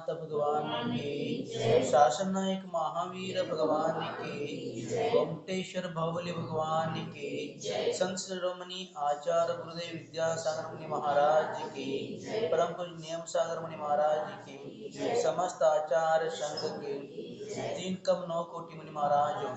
आदिनाथ भगवान की। शासन नायक महावीर, भगवान की। गोमटेश्वर बाहुबली भगवान की। संत आचार्य गुरुदेव विद्यासागर मुनि महाराज की। परम पूज्य नियम सागर मुनि महाराज की। समस्त आचार्य संघ के। तीन कम नौ कोटि मुनि महाराजों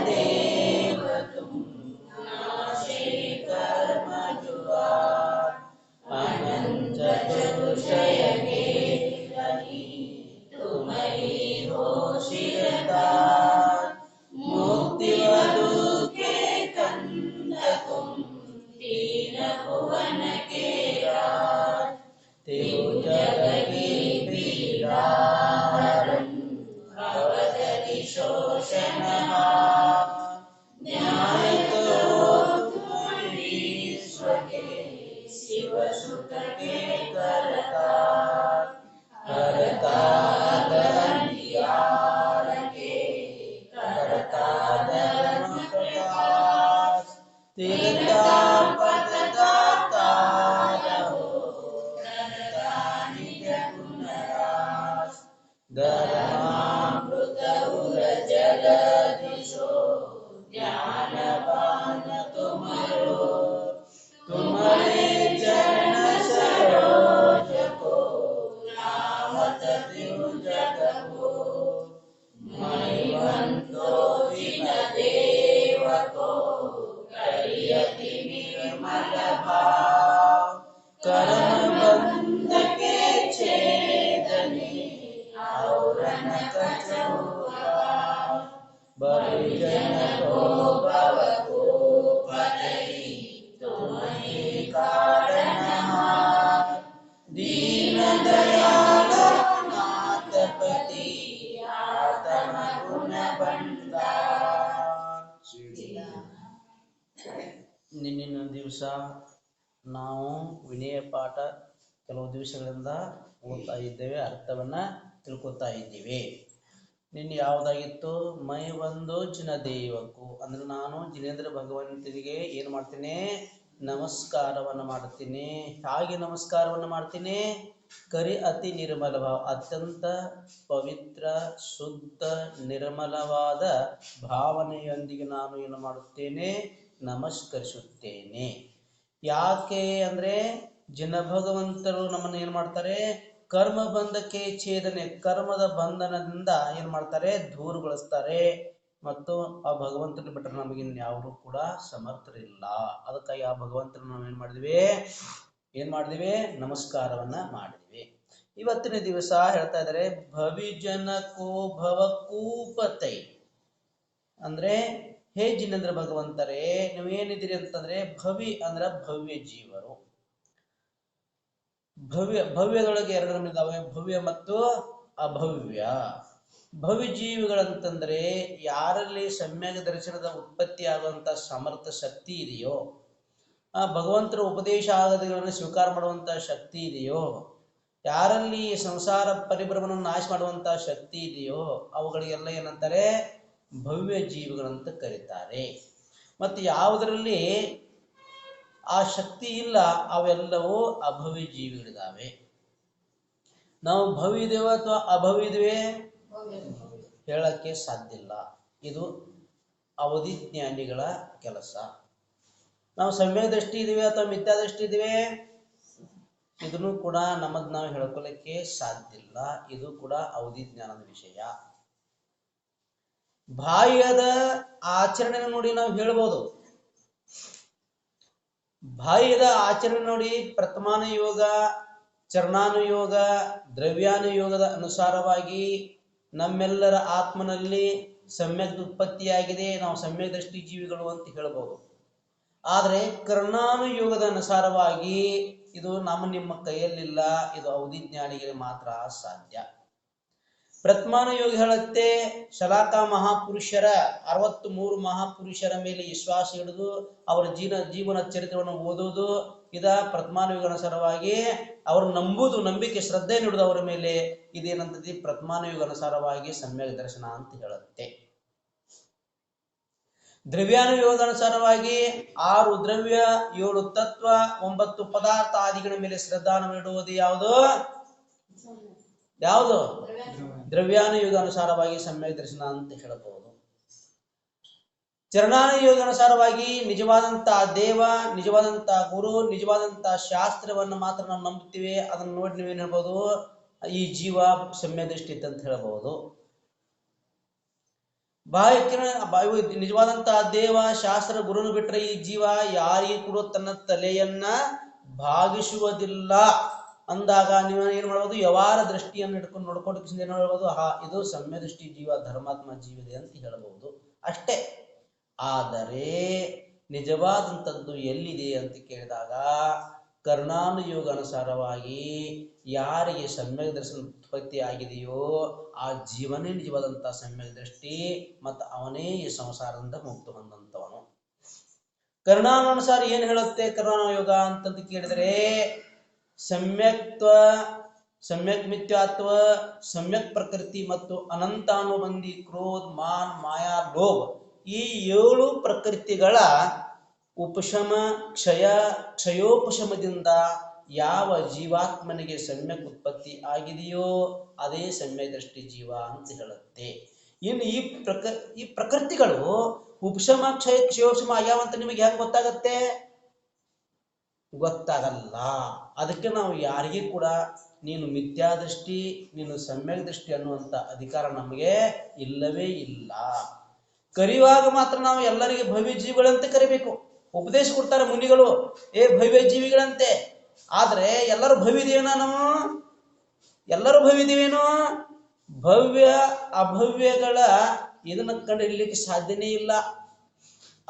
ಅರ್ಥವನ್ನ ತಿಳ್ಕೊತಾ ಇದ್ದೀವಿ. ನಿನ್ನೆ ಯಾವುದಾಗಿತ್ತು? ಮೈ ಒಂದು ಜಿನ ದೇವಕ್ಕು. ಅಂದ್ರೆ ನಾನು ಜಿನೇಂದ್ರ ಭಗವಂತನಿಗೆ ಏನು ಮಾಡ್ತೀನಿ? ನಮಸ್ಕಾರವನ್ನು ಮಾಡ್ತೀನಿ. ಹಾಗೆ ನಮಸ್ಕಾರವನ್ನು ಮಾಡ್ತೀನಿ? ಕರಿ ಅತಿ ನಿರ್ಮಲ ಭಾವ, ಅತ್ಯಂತ ಪವಿತ್ರ, ಶುದ್ಧ, ನಿರ್ಮಲವಾದ ಭಾವನೆಯೊಂದಿಗೆ ನಾನು ಏನು ಮಾಡುತ್ತೇನೆ? ನಮಸ್ಕರಿಸುತ್ತೇನೆ. ಯಾಕೆ ಅಂದ್ರೆ ಜನ ಭಗವಂತರು ನಮ್ಮನ್ನು ಏನ್ ಮಾಡ್ತಾರೆ? ಕರ್ಮ ಬಂಧಕ್ಕೆ ಛೇದನೆ, ಕರ್ಮದ ಬಂಧನದಿಂದ ಏನ್ ಮಾಡ್ತಾರೆ? ದೂರುಗೊಳಿಸ್ತಾರೆ. ಮತ್ತು ಆ ಭಗವಂತನ ಬಿಟ್ಟರೆ ನಮಗೆ ಇನ್ಯಾವರು ಕೂಡ ಸಮರ್ಥರಿಲ್ಲ. ಅದಕ್ಕಾಗಿ ಆ ಭಗವಂತನ ನಾವು ಏನ್ ಮಾಡಿದ್ವಿ? ಏನ್ ಮಾಡಿದ್ವಿ? ನಮಸ್ಕಾರವನ್ನ ಮಾಡಿದ್ವಿ. ಇವತ್ತಿನ ದಿವಸ ಹೇಳ್ತಾ ಇದ್ದಾರೆ ಭವಿಜನಕೋ ಭವಕೂಪತೈ. ಅಂದ್ರೆ, ಹೇ ಜಿನೇಂದ್ರ ಭಗವಂತರೇ ನೀವೇನಿದ್ದೀರಿ ಅಂತಂದ್ರೆ, ಭವಿ ಅಂದ್ರ ಭವ್ಯ ಜೀವರು. ಭವ್ಯ, ಭವ್ಯದೊಳಗೆ ಎರಡು ನಮೂನೆ ಇದಾವೆ ಭವ್ಯ ಮತ್ತು ಅಭವ್ಯ. ಭವ್ಯ ಜೀವಿಗಳಂತಂದ್ರೆ ಯಾರಲ್ಲಿ ಸಮ್ಯಾಗ ದರ್ಶನದ ಉತ್ಪತ್ತಿ ಆಗುವಂತ ಸಮರ್ಥ ಶಕ್ತಿ ಇದೆಯೋ, ಆ ಭಗವಂತರ ಉಪದೇಶ ಆಗದಿಗಳನ್ನು ಸ್ವೀಕಾರ ಮಾಡುವಂತ ಶಕ್ತಿ ಇದೆಯೋ, ಯಾರಲ್ಲಿ ಸಂಸಾರ ಪರಿಭ್ರಮವನ್ನು ನಾಶ ಮಾಡುವಂತ ಶಕ್ತಿ ಇದೆಯೋ, ಅವುಗಳಿಗೆಲ್ಲ ಏನಂತಾರೆ ಭವ್ಯ ಜೀವಿಗಳಂತ ಕರೀತಾರೆ. ಮತ್ತು ಯಾವುದರಲ್ಲಿ ಆ ಶಕ್ತಿ ಇಲ್ಲ, ಅವೆಲ್ಲವೂ ಅಭವಿ ಜೀವಿಗಳಿದಾವೆ ನಾವು ಭವಿದೇವ ಅಥವಾ ಅಭವ್ಯ ಇದೇವೆ ಹೇಳಕ್ಕೆ ಸಾಧ್ಯ ಇಲ್ಲ. ಇದು ಅವಧಿ ಜ್ಞಾನಿಗಳ ಕೆಲಸ. ನಾವು ಸಮ್ಯ ದೃಷ್ಟಿ ಇದೀವಿ ಅಥವಾ ಮಿಥ್ಯಾ ದೃಷ್ಟಿ ಇದೀವಿ ಇದನ್ನು ಕೂಡ ನಮಗ್ ನಾವು ಹೇಳ್ಕೊಳ್ಳಕ್ಕೆ ಸಾಧ್ಯ ಇಲ್ಲ. ಇದು ಕೂಡ ಅವಧಿ ಜ್ಞಾನದ ವಿಷಯ. ಬಾಹ್ಯದ ಆಚರಣೆ ನೋಡಿ ನಾವು ಹೇಳ್ಬೋದು. ಬಾಹ್ಯದ ಆಚರಣೆ ನೋಡಿ ಪ್ರಥಮಾನುಯೋಗ ಚರಣಾನುಯೋಗ ದ್ರವ್ಯಾನುಯೋಗದ ಅನುಸಾರವಾಗಿ ನಮ್ಮೆಲ್ಲರ ಆತ್ಮನಲ್ಲಿ ಸಮ್ಯಕ್ ಉತ್ಪತ್ತಿಯಾಗಿದೆ, ನಾವು ಸಮ್ಯಕ್ ದೃಷ್ಟಿ ಜೀವಿಗಳು ಅಂತ ಹೇಳ್ಬೋದು. ಆದರೆ ಕರ್ಣಾನುಯೋಗದ ಅನುಸಾರವಾಗಿ ಇದು ನಮ್ಮ ನಿಮ್ಮ ಕೈಯಲ್ಲಿಲ್ಲ, ಇದು ಅವಧಿಜ್ಞಾನಿಗೆ ಮಾತ್ರ ಸಾಧ್ಯ. ಪ್ರಥಮಾನುಯೋಗ ಹೇಳುತ್ತೆ ಶಲಾಕ ಮಹಾಪುರುಷರ ಅರವತ್ತು ಮೂರು ಮಹಾಪುರುಷರ ಮೇಲೆ ವಿಶ್ವಾಸ ಹಿಡಿದು ಅವರ ಜೀವನ ಜೀವನ ಚರಿತ್ರೆಯನ್ನು ಓದುವುದು ಇದ ಪ್ರಥಮಾನುಯೋಗ ಅನುಸಾರವಾಗಿ ಅವರು ನಂಬುದು, ನಂಬಿಕೆ, ಶ್ರದ್ಧೆ ನೀಡುದು ಅವರ ಮೇಲೆ. ಇದೇನಂತತಿ ಪ್ರಥಮಾನುಯೋಗ ಅನುಸಾರವಾಗಿ ಸಮ್ಯಕ್ ದರ್ಶನ ಅಂತ ಹೇಳುತ್ತೆ. ದ್ರವ್ಯಾನುಯೋಗ ಅನುಸಾರವಾಗಿ ಆರು ದ್ರವ್ಯ, ಏಳು ತತ್ವ, ಒಂಬತ್ತು ಪದಾರ್ಥ ಆದಿಗಳ ಮೇಲೆ ಶ್ರದ್ಧಾನ ನೀಡುವುದು ಯಾವುದು? ಯಾವುದು? ದ್ರವ್ಯಾನುಯೋಗ ಅನುಸಾರವಾಗಿ ಸಮ್ಯಕ್ ದರ್ಶನ ಅಂತ ಹೇಳಬಹುದು. ಚರಣಾನುಯೋಗ ಅನುಸಾರವಾಗಿ ನಿಜವಾದಂತಹ ದೇವ ನಿಜವಾದಂತ ಗುರು ನಿಜವಾದಂತಹ ಶಾಸ್ತ್ರವನ್ನು ಮಾತ್ರ ನಾವು ನಂಬುತ್ತೇವೆ. ಅದನ್ನು ನೋಡಿ ನೀವೇನ್ ಹೇಳ್ಬೋದು? ಈ ಜೀವ ಸಮ್ಯ ದೃಷ್ಟಿ ಅಂತ ಹೇಳಬಹುದು. ಬಾಹ್ಯ ನಿಜವಾದಂತಹ ದೇವ ಶಾಸ್ತ್ರ ಗುರುನು ಬಿಟ್ರೆ ಈ ಜೀವ ಯಾರಿಗೂ ಕೂಡ ತನ್ನ ತಲೆಯನ್ನ ಭಾಗಿಸುವುದಿಲ್ಲ ಅಂದಾಗ ನೀವು ಏನ್ ಮಾಡ್ಬೋದು ವ್ಯವಹಾರ ದೃಷ್ಟಿಯನ್ನು ಇಟ್ಕೊಂಡು ನೋಡ್ಕೊಂಡು ಏನ್ ಹೇಳ್ಬೋದು ಹಾ ಇದು ಸಮ್ಯ ದೃಷ್ಟಿ ಜೀವ, ಧರ್ಮಾತ್ಮ ಜೀವಿದೆ ಅಂತ ಹೇಳಬಹುದು ಅಷ್ಟೇ. ಆದರೆ ನಿಜವಾದಂಥದ್ದು ಎಲ್ಲಿದೆ ಅಂತ ಕೇಳಿದಾಗ ಕರ್ಣಾನುಯೋಗ ಅನುಸಾರವಾಗಿ ಯಾರಿಗೆ ಸಮ್ಯಕ್ ದರ್ಶನ ಉತ್ಪತ್ತಿ ಆಗಿದೆಯೋ ಆ ಜೀವನೇ ನಿಜವಾದಂತಹ ಸಮ್ಯಕ್ ದೃಷ್ಟಿ ಮತ್ತು ಅವನೇ ಈ ಸಂಸಾರದಿಂದ ಮುಕ್ತ ಹೊಂದಂತವನು ಕರ್ಣಾನುಸಾರ ಏನು ಹೇಳುತ್ತೆ ಕರ್ಣಾನುಯೋಗ ಅಂತಂದು ಕೇಳಿದರೆ ಸಮ್ಯಕ್ತ್ವ, ಸಮ್ಯಕ್ ಮಿಥ್ಯಾತ್ವ, ಸಮ್ಯಕ್ ಪ್ರಕೃತಿ ಮತ್ತು ಅನಂತಾನುಬಂಧಿ, ಕ್ರೋಧ್, ಮಾನ್, ಮಾಯಾ, ಲೋಭ ಈ ಏಳು ಪ್ರಕೃತಿಗಳ ಉಪಶಮ, ಕ್ಷಯ, ಕ್ಷಯೋಪಶಮದಿಂದ ಯಾವ ಜೀವಾತ್ಮನಿಗೆ ಸಮ್ಯಕ್ ಉತ್ಪತ್ತಿ ಆಗಿದೆಯೋ ಅದೇ ಸಮ್ಯ ದೃಷ್ಟಿ ಜೀವ ಅಂತ ಹೇಳುತ್ತೆ. ಇನ್ನು ಈ ಪ್ರಕ, ಈ ಪ್ರಕೃತಿಗಳು ಉಪಶಮ, ಕ್ಷಯ, ಕ್ಷಯೋಪಶಮ ಆಗ್ಯಾವಂತ ನಿಮಗೆ ಹೆಂಗ್ ಗೊತ್ತಾಗತ್ತೆ? ಗೊತ್ತಾಗಲ್ಲ. ಅದಕ್ಕೆ ನಾವು ಯಾರಿಗೂ ಕೂಡ ನೀನು ಮಿಥ್ಯಾ ದೃಷ್ಟಿ ನೀನು ಸಮ್ಯಕ್ ದೃಷ್ಟಿ ಅನ್ನುವಂಥ ಅಧಿಕಾರ ನಮಗೆ ಇಲ್ಲವೇ ಇಲ್ಲ. ಕರೆಯುವಾಗ ಮಾತ್ರ ನಾವು ಎಲ್ಲರಿಗೆ ಭವ್ಯ ಜೀವಿಗಳಂತೆ ಕರಿಬೇಕು. ಉಪದೇಶ ಕೊಡ್ತಾರೆ ಮುನಿಗಳು, ಏ ಭವ್ಯ ಜೀವಿಗಳಂತೆ. ಆದ್ರೆ ಎಲ್ಲರೂ ಭವ್ಯದೇವೇನ ನಾವು? ಎಲ್ಲರೂ ಭವ್ಯದೇವೇನು? ಭವ್ಯ ಅಭವ್ಯಗಳ ಇದನ್ನ ಕಂಡುಹಿಡಿಯಲಿಕ್ಕೆ ಸಾಧ್ಯನೇ ಇಲ್ಲ.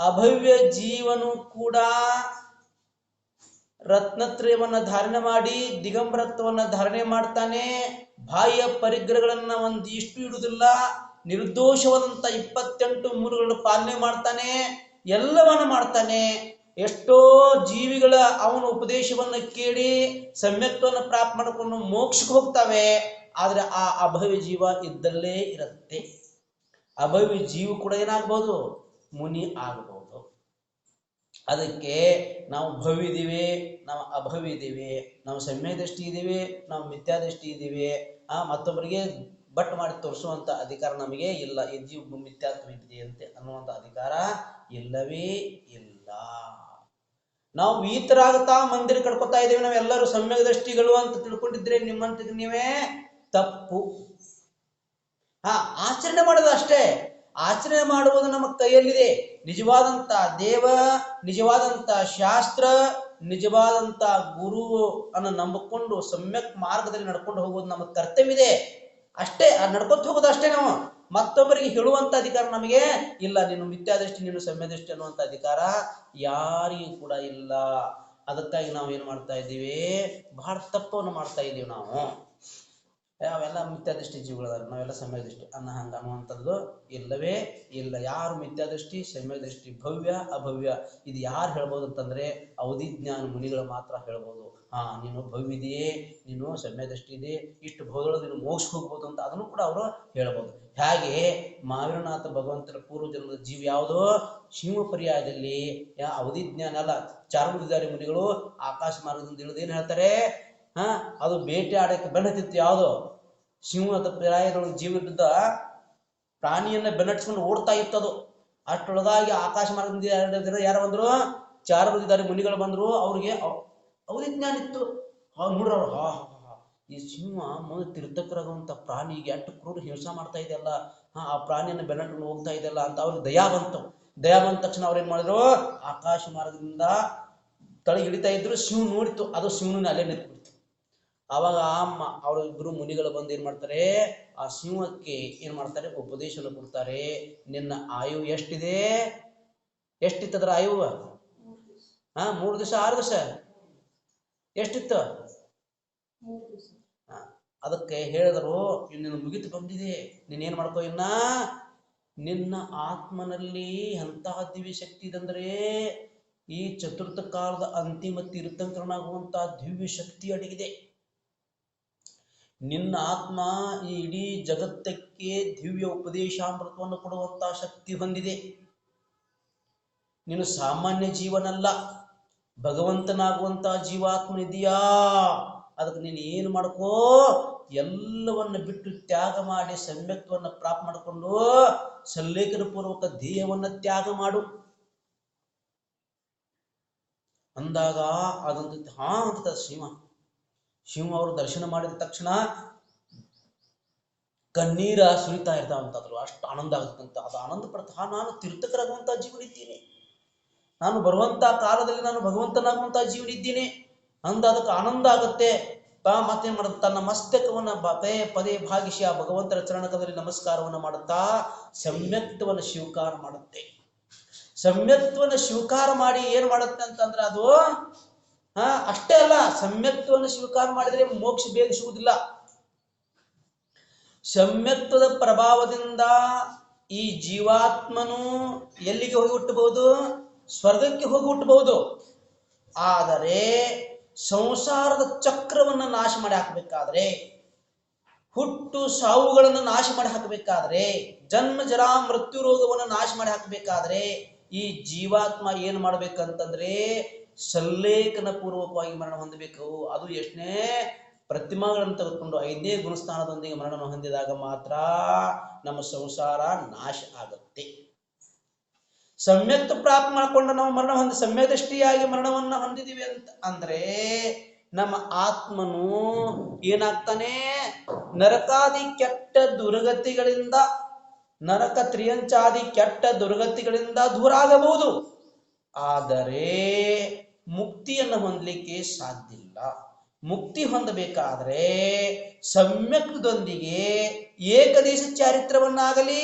ಅಭವ್ಯ ಜೀವನು ಕೂಡ ರತ್ನತ್ರಯವನ್ನ ಧಾರಣೆ ಮಾಡಿ, ದಿಗಂಬರತ್ವವನ್ನು ಧಾರಣೆ ಮಾಡ್ತಾನೆ. ಬಾಹ್ಯ ಪರಿಗ್ರಹಗಳನ್ನ ಒಂದಿಷ್ಟು ಇಡುವುದಿಲ್ಲ. ನಿರ್ದೋಷವಾದಂಥ ಇಪ್ಪತ್ತೆಂಟು ಮೂರುಗಳನ್ನು ಪಾಲನೆ ಮಾಡ್ತಾನೆ. ಎಲ್ಲವನ್ನ ಮಾಡ್ತಾನೆ. ಎಷ್ಟೋ ಜೀವಿಗಳ ಅವನ ಉಪದೇಶವನ್ನು ಕೇಳಿ ಸಮ್ಯತ್ವವನ್ನು ಪ್ರಾಪ್ತ ಮಾಡಿಕೊಂಡು ಮೋಕ್ಷಕ್ಕೆ ಹೋಗ್ತವೆ. ಆದರೆ ಆ ಅಭವ್ಯ ಜೀವ ಇದ್ದಲ್ಲೇ ಇರುತ್ತೆ. ಅಭವ್ಯ ಜೀವ ಕೂಡ ಏನಾಗ್ಬೋದು? ಮುನಿ ಆಗ್ಬೋದು. ಅದಕ್ಕೆ ನಾವು ಭವ್ಯ ಇದೀವಿ ನಾವು ಅಭವ್ಯ ಇದೀವಿ ನಾವು ಸಮ್ಯ ದೃಷ್ಟಿ ಇದೀವಿ ನಾವು ಮಿಥ್ಯಾ ದೃಷ್ಟಿ ಇದೀವಿ ಆ ಮತ್ತೊಬ್ಬರಿಗೆ ಬಟ್ ಮಾಡಿ ತೋರಿಸುವಂತ ಅಧಿಕಾರ ನಮಗೆ ಇಲ್ಲ. ಇದು ಮಿಥ್ಯಾತ್ವ ಇದೆಯಂತೆ ಅನ್ನುವಂತ ಅಧಿಕಾರ ಇಲ್ಲವೇ ಇಲ್ಲ. ನಾವು ಈ ತರ ಮಂದಿರ ಕಡ್ಕೊತಾ ಇದ್ದೀವಿ. ನಾವೆಲ್ಲರೂ ಸಮ್ಯ ದೃಷ್ಟಿಗಳು ಅಂತ ತಿಳ್ಕೊಂಡಿದ್ರೆ ನಿಮ್ಮಂತ ನೀವೇ ತಪ್ಪು. ಹಾ, ಆಚರಣೆ ಮಾಡೋದು ಅಷ್ಟೇ. ಆಚರಣೆ ಮಾಡುವುದು ನಮ್ಮ ಕೈಯಲ್ಲಿದೆ. ನಿಜವಾದಂತ ದೇವ, ನಿಜವಾದಂತ ಶಾಸ್ತ್ರ, ನಿಜವಾದಂತ ಗುರು ಅನ್ನು ನಂಬಿಕೊಂಡು ಸಮ್ಯಕ್ ಮಾರ್ಗದಲ್ಲಿ ನಡ್ಕೊಂಡು ಹೋಗೋದು ನಮ್ಮ ಕರ್ತವ್ಯ ಇದೆ ಅಷ್ಟೇ ನಡ್ಕೊತ ಹೋಗೋದು ಅಷ್ಟೇ ನಾವು. ಮತ್ತೊಬ್ಬರಿಗೆ ಹೇಳುವಂತ ಅಧಿಕಾರ ನಮಗೆ ಇಲ್ಲ. ನೀನು ಮಿಥ್ಯಾದೃಷ್ಟಿ, ನೀನು ಸಮ್ಯದೃಷ್ಟಿ ಅನ್ನುವಂತ ಅಧಿಕಾರ ಯಾರಿಗೂ ಕೂಡ ಇಲ್ಲ. ಅದಕ್ಕಾಗಿ ನಾವು ಏನ್ ಮಾಡ್ತಾ ಇದ್ದೀವಿ? ಬಹಳ ತಪ್ಪವನ್ನು ಮಾಡ್ತಾ ಇದ್ದೀವಿ ನಾವು. ಅವೆಲ್ಲ ಮಿಥ್ಯಾದೃಷ್ಟಿ ಜೀವಗಳದಾರ ನಾವೆಲ್ಲ ಸಮಯದೃಷ್ಟಿ, ಅನ್ನ ಹಂಗ ಅನ್ನುವಂಥದ್ದು ಇಲ್ಲವೇ ಇಲ್ಲ. ಯಾರು ಮಿಥ್ಯಾದೃಷ್ಟಿ, ಸಮಯದೃಷ್ಟಿ, ಭವ್ಯ, ಅಭವ್ಯ, ಇದು ಯಾರು ಹೇಳ್ಬೋದು ಅಂತಂದ್ರೆ ಅವಧಿಜ್ಞಾನ ಮುನಿಗಳು ಮಾತ್ರ ಹೇಳ್ಬೋದು. ಹಾ, ನೀನು ಭವ್ಯ ಇದೆಯೇ ನೀನು ಸಮಯದೃಷ್ಟಿ ಇದೆ ಇಷ್ಟು ಭೋಗಗಳು ನೀನು ಮೋಕ್ಷ ಹೋಗ್ಬೋದು ಅಂತ ಅದನ್ನು ಕೂಡ ಅವರು ಹೇಳ್ಬೋದು. ಹಾಗೆ? ಮಾವೀರನಾಥ ಭಗವಂತನ ಪೂರ್ವ ಜನ್ಮದ ಜೀವ ಯಾವುದು? ಶಿವ ಪರ್ಯಾಯದಲ್ಲಿ. ಯಾ ಅವಧಿಜ್ಞಾನ ಅಲ್ಲ. ಚಾರುಮುದಿದಾರಿ ಮುನಿಗಳು ಆಕಾಶ ಮಾರ್ಗದಿಂದ ಇಳಿದು ಏನ್ ಹೇಳ್ತಾರೆ? ಹಾ, ಅದು ಬೇಟೆ ಆಡಕ್ಕೆ ಬೆನ್ನತಿತ್ತು ಯಾವುದು? ಸಿಂಹದ ಜೀವ ಇದ್ದ ಪ್ರಾಣಿಯನ್ನ ಬೆನ್ನಟ್ಸ್ಕೊಂಡು ಓಡ್ತಾ ಇತ್ತು ಅದು ಅಷ್ಟೊಳಗಾಗಿ ಆಕಾಶ ಮಾರ್ಗದಿಂದ ಯಾರು ಬಂದ್ರು? ಚಾರುಮುದಿದಾರಿ ಮುನಿಗಳು ಬಂದ್ರು. ಅವ್ರಿಗೆ ಅವ್ರಿ ಜ್ಞಾನ ಇತ್ತು. ನೋಡ್ರ ಅವ್ರು, ಹಾ. ಈ ಸಿಂಹ ಮುಂದೆ ತೀರ್ಥಕರಾಗುವಂತ ಪ್ರಾಣಿಗೆ ಅಷ್ಟು ಕ್ರೂರ ಹಿಂಸೆ ಮಾಡ್ತಾ ಇದೆಯಲ್ಲ. ಹಾ, ಆ ಪ್ರಾಣಿಯನ್ನ ಬೆನ್ನಟ್ಕೊಂಡು ಹೋಗ್ತಾ ಇದೆಯಲ್ಲ ಅಂತ ಅವ್ರಿಗೆ ದಯಾ ಬಂತು. ದಯಾ ಬಂದ ತಕ್ಷಣ ಅವ್ರು ಏನ್ ಮಾಡಿದ್ರು? ಆಕಾಶ ಮಾರ್ಗದಿಂದ ತಳಗಿಳಿತಾ ಇದ್ರು. ಸಿಂಹ ನೋಡಿತು ಅದು ಶಿವನ ಅಲ್ಲೇ ನಿಂತ್ಬಿಡ್ತು. ಆವಾಗ ಆ ಮ- ಅವ್ರ ಮುನಿಗಳು ಬಂದು ಏನ್ ಮಾಡ್ತಾರೆ? ಆ ಸಿಂಹಕ್ಕೆ ಏನ್ ಮಾಡ್ತಾರೆ? ಉಪದೇಶವನ್ನು ಕೊಡ್ತಾರೆ. ನಿನ್ನ ಆಯು ಎಷ್ಟಿದೆ? ಎಷ್ಟಿತ್ತು ಅದ್ರ ಆಯು? ಹಾ, ಮೂರು ದಿವಸ, ಆರು ದಿವಸ. ಎಷ್ಟಿತ್ತು? ಅದಕ್ಕೆ ಹೇಳಿದ್ರು ನಿನ್ನ ಮುಗಿತು ಬಂದಿದೆ. ನೀನೇನ್ ಮಾಡ್ಕೋ ಇನ್ನ? ನಿನ್ನ ಆತ್ಮನಲ್ಲಿ ಎಂತಹ ದಿವ್ಯ ಶಕ್ತಿ ಇದಂದ್ರೆ ಈ ಚತುರ್ಥ ಕಾಲದ ಅಂತಿಮ ತೀರ್ಥಂಕರನಾಗುವಂತಹ ದಿವ್ಯ ಶಕ್ತಿ ಅಡಗಿದೆ. ನಿನ್ನ ಆತ್ಮ ಈ ಇಡೀ ಜಗತ್ತಕ್ಕೆ ದಿವ್ಯ ಉಪದೇಶಾಮೃತವನ್ನು ಕೊಡುವಂತಹ ಶಕ್ತಿ ಹೊಂದಿದೆ. ನೀನು ಸಾಮಾನ್ಯ ಜೀವನಲ್ಲ ಜೀವಾತ್ಮ ಇದೆಯಾ ಅದಕ್ಕೆ ನೀನು ಏನು ಮಾಡ್ಕೋ, ಎಲ್ಲವನ್ನು ಬಿಟ್ಟು ತ್ಯಾಗ ಮಾಡಿ ಸಮ್ಯಕ್ತವನ್ನು ಪ್ರಾಪ್ತ ಮಾಡಿಕೊಂಡು ಸಲ್ಲೇಖನ ಪೂರ್ವಕ ಧ್ಯೇಯವನ್ನು ತ್ಯಾಗ ಮಾಡು. ಅಂದಾಗ ಅದೊಂದು ಹಾ ಅಂತ ಶಿವ ಅವರು ದರ್ಶನ ಮಾಡಿದ ತಕ್ಷಣ ಕಣ್ಣೀರ ಸುರಿತಾ ಇರ್ತಾವಂತಾದ್ರು ಅಷ್ಟು ಆನಂದ ಆಗುತ್ತಂತ ಅದು ಆನಂದ ಪಡ್ತಾ ನಾನು ತೀರ್ಥಕರಾಗುವಂತ ಜೀವನ ಇದ್ದೀನಿ ನಾನು ಬರುವಂತ ಕಾಲದಲ್ಲಿ ನಾನು ಭಗವಂತನಾಗುವಂತ ಜೀವನ ಇದ್ದೀನಿ ಅಂದ ಅದಕ್ಕೆ ಆನಂದ ಆಗುತ್ತೆ. ತಾ ಮತ್ತೇನ್ ಮಾಡುತ್ತ? ತನ್ನ ಮಸ್ತಕವನ್ನ ಪದೇ ಪದೇ ಭಾಗಿಸಿ ಆ ಭಗವಂತನ ಚರಣಕದಲ್ಲಿ ನಮಸ್ಕಾರವನ್ನು ಮಾಡುತ್ತಾ, ಸಮ್ಯಕ್ತವನ್ನ ಸ್ವೀಕಾರ ಮಾಡುತ್ತೆ. ಸಮ್ಯಕ್ತವನ್ನ ಸ್ವೀಕಾರ ಮಾಡಿ ಏನ್ ಮಾಡುತ್ತೆ ಅಂತಂದ್ರೆ ಅದು ಹಾ, ಅಷ್ಟೇ ಅಲ್ಲ ಸಮ್ಯಕ್ತವನ್ನು ಸ್ವೀಕಾರ ಮಾಡಿದ್ರೆ ಮೋಕ್ಷ ಬೇಗ ಸಿಗುವುದಿಲ್ಲ. ಸಮ್ಯಕ್ತದ ಪ್ರಭಾವದಿಂದ ಈ ಜೀವಾತ್ಮನು ಎಲ್ಲಿಗೆ ಹೋಗಿ ಹುಟ್ಟಬಹುದು ಸ್ವರ್ಗಕ್ಕೆ ಹೋಗಿ ಹುಟ್ಟಬಹುದು ಆದರೆ ಸಂಸಾರದ ಚಕ್ರವನ್ನು ನಾಶ ಮಾಡಿ ಹಾಕಬೇಕಾದ್ರೆ, ಹುಟ್ಟು ಸಾವುಗಳನ್ನು ನಾಶ ಮಾಡಿ ಹಾಕಬೇಕಾದ್ರೆ, ಜನ್ಮ ಜರಾ ಮೃತ್ಯು ರೋಗವನ್ನು ನಾಶ ಮಾಡಿ ಹಾಕಬೇಕಾದ್ರೆ ಈ ಜೀವಾತ್ಮ ಏನ್ ಮಾಡ್ಬೇಕಂತಂದ್ರೆ ಸಲ್ಲೇಖನ ಪೂರ್ವಕವಾಗಿ ಮರಣ ಹೊಂದಬೇಕು. ಅದು ಎಷ್ಟನೇ ಪ್ರತಿಮಾಗಳನ್ನು ತೆಗೆದುಕೊಂಡು ಐದನೇ ಗುಣಸ್ಥಾನದೊಂದಿಗೆ ಮರಣವನ್ನು ಹೊಂದಿದಾಗ ಮಾತ್ರ ನಮ್ಮ ಸಂಸಾರ ನಾಶ ಆಗುತ್ತೆ. ಸಮ್ಯಕ್ತ ಪ್ರಾಪ್ತ ಮಾಡಿಕೊಂಡು ನಾವು ಮರಣ ಹೊಂದಿ, ಸಮ್ಯದೃಷ್ಟಿಯಾಗಿ ಮರಣವನ್ನು ಹೊಂದಿದೀವಿ ಅಂತ ಅಂದ್ರೆ ನಮ್ಮ ಆತ್ಮನು ಏನಾಗ್ತಾನೆ? ನರಕಾದಿ ಕೆಟ್ಟ ದುರ್ಗತಿಗಳಿಂದ, ನರಕ ತ್ರಿಯಂಚಾದಿ ಕೆಟ್ಟ ದುರ್ಗತಿಗಳಿಂದ ದೂರ ಆಗಬಹುದು. ಆದರೆ ಮುಕ್ತಿಯನ್ನು ಹೊಂದಲಿಕ್ಕೆ ಸಾಧ್ಯ ಇಲ್ಲ ಮುಕ್ತಿ ಹೊಂದಬೇಕಾದ್ರೆ ಸಮ್ಯಕ್ದೊಂದಿಗೆ ಏಕದೇಶ ಚಾರಿತ್ರವನ್ನಾಗಲಿ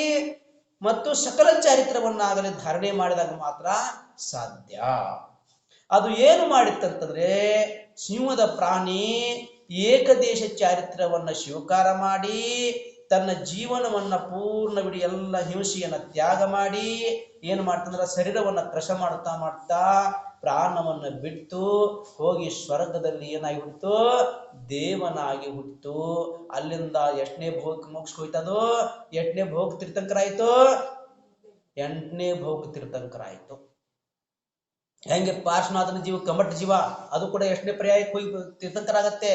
ಮತ್ತು ಸಕಲ ಚಾರಿತ್ರವನ್ನಾಗಲಿ ಧಾರಣೆ ಮಾಡಿದಾಗ ಮಾತ್ರ ಸಾಧ್ಯ. ಅದು ಏನು ಮಾಡಿತ್ತಂತಂದ್ರೆ ಸಿಂಹದ ಪ್ರಾಣಿ ಏಕದೇಶ ಚಾರಿತ್ರವನ್ನು ಸ್ವೀಕಾರ ಮಾಡಿ ತನ್ನ ಜೀವನವನ್ನ ಪೂರ್ಣವಿಡಿ ಎಲ್ಲ ಹಿಂಸೆಯನ್ನ ತ್ಯಾಗ ಮಾಡಿ ಏನು ಮಾಡ್ತಂದ್ರೆ ಶರೀರವನ್ನ ಕ್ರಶ ಮಾಡ್ತಾ ಮಾಡ್ತಾ ಪ್ರಾಣವನ್ನ ಬಿಟ್ಟು ಹೋಗಿ ಸ್ವರ್ಗದಲ್ಲಿ ಏನಾಗಿ ಹುಟ್ಟಿತು ದೇವನಾಗಿ ಹುಟ್ಟಿತು ಅಲ್ಲಿಂದ ಎಷ್ಟನೇ ಭೋಗ ಮೋಕ್ಷ ಹೋಯ್ತದು? ಎಷ್ಟನೇ ಭೋಗ ತೀರ್ಥಂಕರ ಆಯ್ತು ಎಂಟನೇ ಭೋಗ ತೀರ್ಥಂಕರ ಆಯ್ತು ಹೆಂಗೆ ಪಾರ್ಶ್ವನಾಥನ ಜೀವ ಕಮಟ್ ಜೀವ, ಅದು ಕೂಡ ಎಷ್ಟನೇ ಪರ್ಯಾಯಕ್ಕೆ ಹೋಗಿ ತೀರ್ಥಂಕರ ಆಗತ್ತೆ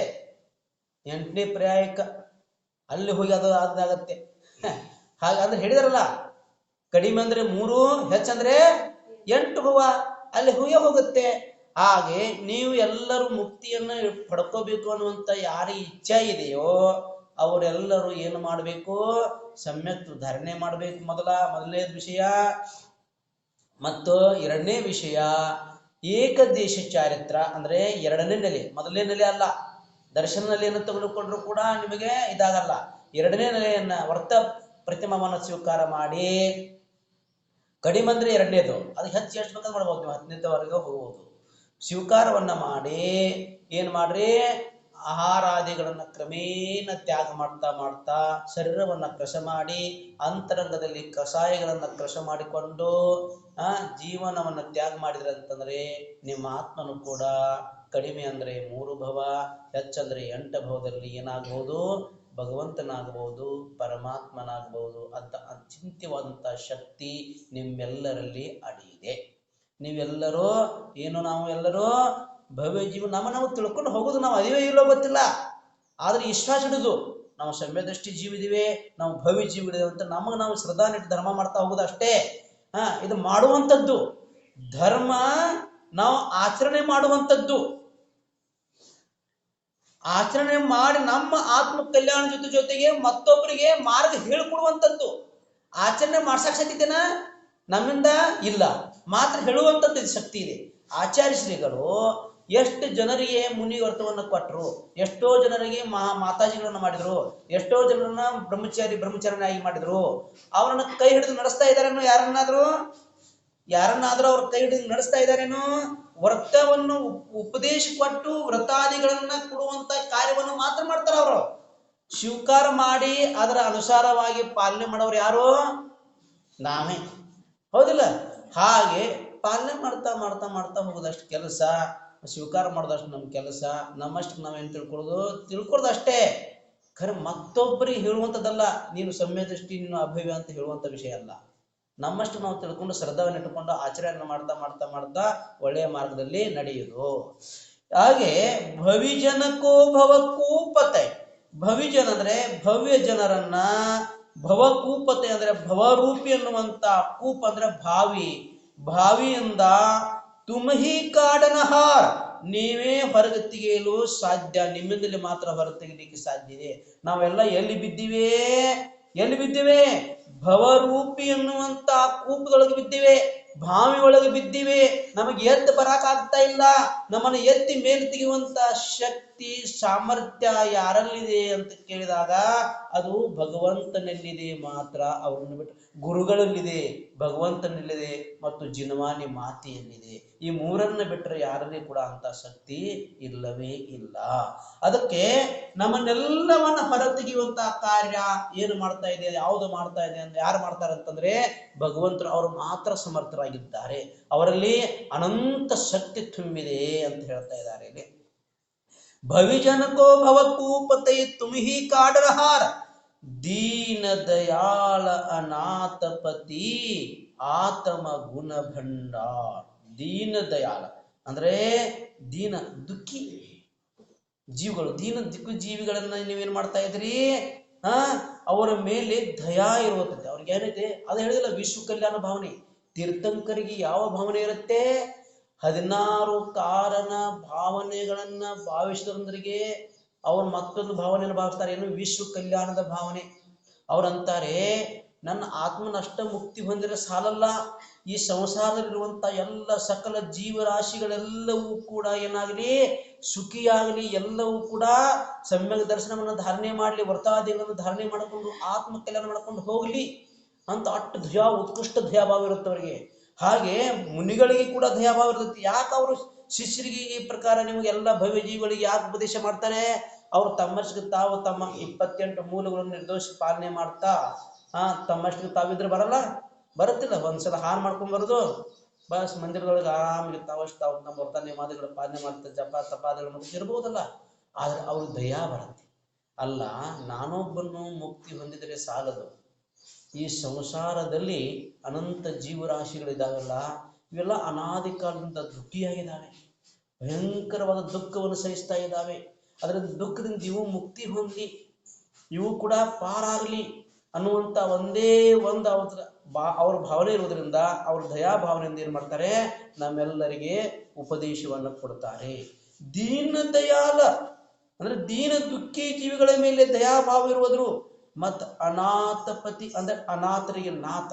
ಎಂಟನೇ ಪರ್ಯಾಯಕ್ಕ ಅಲ್ಲಿ ಹೋಗಿ ಅದು ಅದಾಗತ್ತೆ. ಹಾಗಂದ್ರೆ ಹೇಳಿದಾರಲ್ಲ, ಕಡಿಮೆ ಅಂದ್ರೆ ಮೂರು ಹೆಚ್ಚಂದ್ರೆ ಎಂಟು ಹೂವ, ಅಲ್ಲಿ ಹೂವೇ ಹೋಗುತ್ತೆ. ಹಾಗೆ ನೀವು ಎಲ್ಲರೂ ಮುಕ್ತಿಯನ್ನ ಪಡ್ಕೋಬೇಕು ಅನ್ನುವಂತ ಯಾರ ಇಚ್ಛೆ ಇದೆಯೋ, ಅವರೆಲ್ಲರೂ ಏನು ಮಾಡಬೇಕು? ಸಮ್ಯಕ್ ಧಾರಣೆ ಮಾಡಬೇಕು ಮೊದಲ ಮೊದಲನೇ ವಿಷಯ. ಮತ್ತು ಎರಡನೇ ವಿಷಯ, ಏಕದೇಶ ಚಾರಿತ್ರ ಅಂದ್ರೆ ಎರಡನೇ ನೆಲೆ. ಮೊದಲನೇ ನೆಲೆ ಅಲ್ಲ ದರ್ಶನ ಏನು ತೆಗೆದುಕೊಂಡ್ರು ಕೂಡ ನಿಮಗೆ ಇದಾಗಲ್ಲ. ಎರಡನೇ ನೆಲೆಯನ್ನ ವರ್ತ ಪ್ರತಿಮವನ್ನು ಸ್ವೀಕಾರ ಮಾಡಿ ಕಡಿಮೆ ಅಂದ್ರೆ ಎರಡನೇದು. ಅದು ಹೆಚ್ಚು ಎಷ್ಟು ಬೇಕಾದ್ರೆ ಮಾಡ್ಬೋದು ನೀವು. ಹತ್ತನೇದವರೆಗೆ ಹೋಗ್ಬೋದು. ಸ್ವೀಕಾರವನ್ನ ಮಾಡಿ ಏನ್ ಮಾಡ್ರಿ? ಆಹಾರಾದಿಗಳನ್ನ ಕ್ರಮೇಣ ತ್ಯಾಗ ಮಾಡ್ತಾ ಮಾಡ್ತಾ ಶರೀರವನ್ನ ಕ್ರಶ ಮಾಡಿ ಅಂತರಂಗದಲ್ಲಿ ಕಷಾಯಗಳನ್ನ ಕ್ರಶ ಮಾಡಿಕೊಂಡು, ಆ, ಜೀವನವನ್ನ ತ್ಯಾಗ ಮಾಡಿದ್ರೆ ಅಂತಂದ್ರೆ ನಿಮ್ಮ ಆತ್ಮನು ಕೂಡ ಕಡಿಮೆ ಅಂದರೆ ಮೂರು ಭವ ಹೆಚ್ಚಂದರೆ ಎಂಟು ಭವದಲ್ಲಿ ಏನಾಗ್ಬೋದು? ಭಗವಂತನಾಗಬಹುದು ಪರಮಾತ್ಮನಾಗಬಹುದು ಅಂತ ಅಚಿಂತ್ಯವಾದಂಥ ಶಕ್ತಿ ನಿಮ್ಮೆಲ್ಲರಲ್ಲಿ ಅಡಿಯಿದೆ ನೀವೆಲ್ಲರೂ, ಏನು ನಾವು ಎಲ್ಲರೂ? ಭವ್ಯ ಜೀವ, ನಮ್ಮ ನಾವು ತಿಳ್ಕೊಂಡು ಹೋಗೋದು ನಾವು ಅದೇ ಇಲ್ಲೋ ಗೊತ್ತಿಲ್ಲ. ಆದ್ರೆ ವಿಶ್ವಾಸ ಹಿಡಿದು ನಾವು ಸಮ್ಯದೃಷ್ಟಿ ಜೀವಿದಿವೆ ನಾವು ಭವ್ಯ ಜೀವಿದಿವೆ ಅಂತ ನಮಗೆ ನಾವು ಶ್ರದ್ಧಾ ನಿಟ್ಟು ಧರ್ಮ ಮಾಡ್ತಾ ಹೋಗೋದು ಅಷ್ಟೇ. ಹಾ, ಇದು ಮಾಡುವಂಥದ್ದು. ಧರ್ಮ ನಾವು ಆಚರಣೆ ಮಾಡುವಂಥದ್ದು. ಆಚರಣೆ ಮಾಡಿ ನಮ್ಮ ಆತ್ಮ ಕಲ್ಯಾಣ ಜೊತೆ ಜೊತೆಗೆ ಮತ್ತೊಬ್ಬರಿಗೆ ಮಾರ್ಗ ಹೇಳ್ಕೊಡುವಂಥದ್ದು. ಆಚರಣೆ ಮಾಡ್ಸಕ್ ನಮ್ಮಿಂದ ಇಲ್ಲ. ಮಾತ್ರ ಹೇಳುವಂಥದ್ದು ಶಕ್ತಿ ಇದೆ. ಆಚಾರ್ಯ ಶ್ರೀಗಳು ಎಷ್ಟು ಜನರಿಗೆ ಮುನಿ ವ್ರತವನ್ನು ಕೊಟ್ಟರು ಎಷ್ಟೋ ಜನರಿಗೆ ಮಾ ಮಾತಾಜಿಗಳನ್ನು ಮಾಡಿದ್ರು, ಎಷ್ಟೋ ಜನರನ್ನ ಬ್ರಹ್ಮಚಾರಿ ಬ್ರಹ್ಮಚಾರಿಯಾಗಿ ಮಾಡಿದ್ರು ಅವರನ್ನ ಕೈ ಹಿಡಿದು ನಡೆಸ್ತಾ ಇದಾರೆ ಯಾರನ್ನಾದ್ರೂ? ಯಾರನ್ನಾದ್ರೂ ಅವ್ರ ಕೈ ಹಿಡಿದು ನಡೆಸ್ತಾ ಇದ್ದಾರೇನೋ, ವ್ರತವನ್ನು ಉಪ್- ಉಪದೇಶ ಕೊಟ್ಟು ವ್ರತಾದಿಗಳನ್ನ ಕೊಡುವಂತ ಕಾರ್ಯವನ್ನು ಮಾತ್ರ ಮಾಡ್ತಾರ ಅವರು. ಸ್ವೀಕಾರ ಮಾಡಿ ಅದರ ಅನುಸಾರವಾಗಿ ಪಾಲನೆ ಮಾಡೋರು ಯಾರು? ನಾವೇ. ಹೌದಿಲ್ಲ? ಹಾಗೆ ಪಾಲನೆ ಮಾಡ್ತಾ ಮಾಡ್ತಾ ಮಾಡ್ತಾ ಹೋಗೋದಷ್ಟು ಕೆಲಸ, ಸ್ವೀಕಾರ ಮಾಡೋದಷ್ಟು ನಮ್ಮ ಕೆಲಸ, ನಮ್ಮಷ್ಟು ನಾವೇನು ತಿಳ್ಕೊಳ್ಳೋದು ತಿಳ್ಕೊಳ್ಳೋದು ಅಷ್ಟೇ ಖರೆ ಮತ್ತೊಬ್ಬರಿಗೆ ಹೇಳುವಂಥದ್ದಲ್ಲ, ನೀನು ದೃಷ್ಟಿ ನೀನು ಅಭವ್ಯ ಅಂತ ಹೇಳುವಂಥ ವಿಷಯ ಅಲ್ಲ. ನಮ್ಮಷ್ಟು ನಾವು ತಿಳ್ಕೊಂಡು ಶ್ರದ್ಧಾವನ್ನು ಇಟ್ಟುಕೊಂಡು ಆಚರಣೆ ಮಾಡ್ತಾ ಮಾಡ್ತಾ ಮಾಡ್ತಾ ಒಳ್ಳೆಯ ಮಾರ್ಗದಲ್ಲಿ ನಡೆಯುವುದು. ಹಾಗೆ ಭವಿಜನಕೋ ಭವಕೂಪತೆ. ಭವಿಜನ ಅಂದ್ರೆ ಭವ್ಯ ಜನರನ್ನ, ಭವಕೂಪತೆ ಅಂದ್ರೆ ಭವರೂಪಿ ಅನ್ನುವಂತ ಕೂಪ ಅಂದ್ರೆ ಭಾವಿ. ಭಾವಿಯಿಂದ ತುಮಹಿ ಕಾಡನಹಾರ್. ನೀವೇ ಹೊರಗೆ ತೆಗೆಯಲು ಸಾಧ್ಯ, ನಿಮ್ಮಿಂದಲೇ ಮಾತ್ರ ಹೊರ ತೆಗಿಲಿಕ್ಕೆ ಸಾಧ್ಯ ಇದೆ. ನಾವೆಲ್ಲ ಎಲ್ಲಿ ಬಿದ್ದಿವೆ? ಎಲ್ಲಿ ಬಿದ್ದಿವೆ? ಭವರೂಪಿ ಎನ್ನುವಂತ ಕೂಪದೊಳಗೆ ಬಿದ್ದಿವೆ ಭಾವಿ ಒಳಗೆ ಬಿದ್ದಿವೆ. ನಮಗೆ ಎದ್ದು ಬರಕಾಗ್ತಾ ಇಲ್ಲ. ನಮ್ಮನ್ನು ಎತ್ತಿ ಮೇಲೆ ತೆಗೆಯುವಂತ ಶಕ್ತಿ ಸಾಮರ್ಥ್ಯ ಯಾರಲ್ಲಿದೆ ಅಂತ ಕೇಳಿದಾಗ ಅದು ಭಗವಂತನಲ್ಲಿದೆ ಮಾತ್ರ. ಅವರನ್ನು ಬಿಟ್ಟು ಗುರುಗಳಲ್ಲಿದೆ, ಭಗವಂತನಲ್ಲಿದೆ ಮತ್ತು ಜಿನವಾನಿ ಮಾತೆಯಲ್ಲಿದೆ. ಈ ಮೂರನ್ನ ಬಿಟ್ಟರೆ ಯಾರಲ್ಲಿ ಕೂಡ ಅಂತ ಶಕ್ತಿ ಇಲ್ಲವೇ ಇಲ್ಲ. ಅದಕ್ಕೆ ನಮ್ಮನ್ನೆಲ್ಲವನ್ನ ಹೊರತೆಗೆಯುವಂತಹ ಕಾರ್ಯ ಏನು ಮಾಡ್ತಾ ಇದೆ, ಯಾವುದು ಮಾಡ್ತಾ ಇದೆ ಅಂದ್ರೆ ಯಾರು ಮಾಡ್ತಾರೆ ಅಂತಂದ್ರೆ ಭಗವಂತರು ಅವರು ಮಾತ್ರ ಸಮರ್ಥರಾಗಿದ್ದಾರೆ. ಅವರಲ್ಲಿ ಅನಂತ ಶಕ್ತಿ ತುಂಬಿದೆ ಅಂತ ಹೇಳ್ತಾ ಇದ್ದಾರೆ ಇಲ್ಲಿ. ಭವಿಜನಕೋ ಭವಕೂಪತೆ ತುಮಿಹಿ ಕಾಡರಹಾರ. ದೀನ ದಯಾಳ ಅನಾಥಪತಿ ಆತಮ ಗುಣ ಭಂಡಾರ ದೀನ ದಯಾಳ ಅಂದ್ರೆ ದೀನ ದುಃಖಿ. ಜೀವಿಗಳು ದೀನ ದಿಕ್ಕು ಜೀವಿಗಳನ್ನ ನೀವೇನ್ ಮಾಡ್ತಾ ಇದ್ರಿ? ಆ ಅವರ ಮೇಲೆ ದಯಾ ಇರುವಂತದ್ದು. ಅವ್ರಿಗೆ ಏನೈತೆ ಅದು ಹೇಳಿದಿಲ್ಲ ವಿಶ್ವ ಕಲ್ಯಾಣ ಭಾವನೆ. ತೀರ್ಥಂಕರಿಗೆ ಯಾವ ಭಾವನೆ ಇರುತ್ತೆ? ಹದಿನಾರು ಕಾರಣ ಭಾವನೆಗಳನ್ನ ಭಾವಿಸಿದ್ರಿಗೆ ಅವ್ರ ಮತ್ತೊಂದು ಭಾವನೆಯನ್ನು ಭಾವಿಸ್ತಾರೆ. ಏನು? ವಿಶ್ವ ಕಲ್ಯಾಣದ ಭಾವನೆ. ಅವ್ರಂತಾರೆ, ನನ್ನ ಆತ್ಮನಷ್ಟ ಮುಕ್ತಿ ಹೊಂದಿರ ಸಾಲಲ್ಲ. ಈ ಸಂಸಾರದಲ್ಲಿರುವಂತ ಎಲ್ಲ ಸಕಲ ಜೀವರಾಶಿಗಳೆಲ್ಲವೂ ಕೂಡ ಏನಾಗಲಿ, ಸುಖಿಯಾಗಲಿ, ಎಲ್ಲವೂ ಕೂಡ ಸಮ್ಯಕ್ ದರ್ಶನವನ್ನು ಧಾರಣೆ ಮಾಡಲಿ ವ್ರತಾದಿಗಳನ್ನು ಧಾರಣೆ ಮಾಡಿಕೊಂಡು, ಆತ್ಮ ಕಲ್ಯಾಣ ಮಾಡ್ಕೊಂಡು ಹೋಗಲಿ ಅಂತ ಅಟ್ಟು ಧ್ಯ ಉತ್ಕೃಷ್ಟ ಧ್ಯಭಾವ ಇರುತ್ತೆ ಅವರಿಗೆ ಹಾಗೆ ಮುನಿಗಳಿಗೆ ಕೂಡ ದಯಾಭಾವ ಇರ್ತೈತಿ ಯಾಕೆ ಅವರು ಶಿಷ್ಯರಿಗೆ ಈ ಪ್ರಕಾರ ನಿಮಗೆಲ್ಲ ಭವ್ಯ ಜೀವಿಗಳಿಗೆ ಯಾಕೆ ಉಪದೇಶ ಮಾಡ್ತಾರೆ? ಅವ್ರು ತಮ್ಮಷ್ಟಿಗೆ ತಾವು ತಮ್ಮ ಇಪ್ಪತ್ತೆಂಟು ಮೂಲಗಳನ್ನು ನಿರ್ದೋಷ ಪಾಲನೆ ಮಾಡ್ತಾ, ಆ, ತಮ್ಮಷ್ಟಿಗೆ ತಾವಿದ್ರೆ ಬರಲ್ಲ? ಬರುತ್ತಿಲ್ಲ. ಒಂದ್ಸಲ ಹಾನ್ ಮಾಡ್ಕೊಂಡ್ ಬರೋದು. ಬಸ್ ಮಂದಿರದೊಳಗೆ ಆರಾಮಾಗಿ ತಾವಷ್ಟು ತಾವು ನಮ್ಮ ವರ್ತ ನಿಮಾದಿಗಳ ಪಾಲನೆ ಮಾಡ್ತಾ, ಜಪ ತಪಾದಿಗಳು ಇರ್ಬೋದಲ್ಲ. ಆದ್ರೆ ಅವ್ರು ದಯಾ ಬರುತ್ತೆ ಅಲ್ಲ, ನಾನೊಬ್ಬನು ಮುಕ್ತಿ ಹೊಂದಿದರೆ ಸಾಲದು. ಈ ಸಂಸಾರದಲ್ಲಿ ಅನಂತ ಜೀವರಾಶಿಗಳಿದ್ದಾವೆಲ್ಲ, ಇವೆಲ್ಲ ಅನಾದಿ ಕಾಲದಿಂದ ದುಃಖಿಯಾಗಿದ್ದಾವೆ ಭಯಂಕರವಾದ ದುಃಖವನ್ನು ಸಹಿಸ್ತಾ ಇದ್ದಾವೆ. ಅದರಿಂದ ದುಃಖದಿಂದ ಇವು ಮುಕ್ತಿ ಹೊಂದಿ, ಇವು ಕೂಡ ಪಾರಾಗಲಿ ಅನ್ನುವಂತ ಒಂದೇ ಒಂದು ಅವ್ರ ಬಾ ಅವ್ರ ಭಾವನೆ ಇರುವುದರಿಂದ ಅವ್ರ ದಯಾ ಭಾವನೆಯಿಂದ ಏನ್ ಮಾಡ್ತಾರೆ? ನಮ್ಮೆಲ್ಲರಿಗೆ ಉಪದೇಶವನ್ನು ಕೊಡ್ತಾರೆ. ದೀನ ದಯಾಲ ಅಂದ್ರೆ ದೀನ ದುಃಖಿ ಜೀವಿಗಳ ಮೇಲೆ ದಯಾಭಾವ ಇರುವುದ್ರು ಮತ್ ಅನಾಥಪತಿ ಅಂದ್ರೆ ಅನಾಥರಿಗೆ ನಾಥ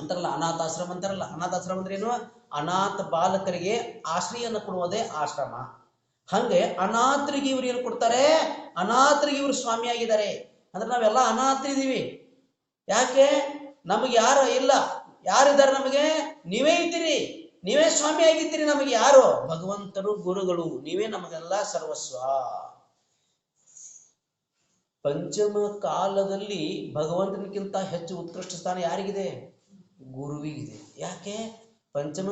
ಅಂತಾರಲ್ಲ, ಅನಾಥಾಶ್ರಮ ಅಂತಾರಲ್ಲ, ಅನಾಥಾಶ್ರಮ ಅಂದ್ರೆ ಏನು? ಅನಾಥ ಬಾಲಕರಿಗೆ ಆಶ್ರಯನ ಕೊಡುವುದೇ ಆಶ್ರಮ. ಹಂಗೆ ಅನಾಥರಿಗೆ ಇವ್ರು ಏನು ಕೊಡ್ತಾರೆ? ಅನಾಥರಿಗೆ ಇವರು ಸ್ವಾಮಿಯಾಗಿದ್ದಾರೆ. ಅಂದ್ರೆ ನಾವೆಲ್ಲ ಅನಾಥರಿದೀವಿ ಯಾಕೆ? ನಮಗೆ ಯಾರು ಇಲ್ಲ. ಯಾರಿದ್ದಾರೆ ನಮಗೆ? ನೀವೇ ಇದ್ದೀರಿ. ನೀವೇ ಸ್ವಾಮಿ ಆಗಿದ್ದೀರಿ ನಮಗೆ ಯಾರು? ಭಗವಂತರು ಗುರುಗಳು. ನೀವೇ ನಮಗೆಲ್ಲ ಸರ್ವಸ್ವ. ಪಂಚಮ ಕಾಲದಲ್ಲಿ ಭಗವಂತನಿಗಿಂತ ಹೆಚ್ಚು ಉತ್ಕೃಷ್ಟ ಸ್ಥಾನ ಯಾರಿಗಿದೆ? ಗುರುವಿಗಿದೆ. ಯಾಕೆ? ಪಂಚಮ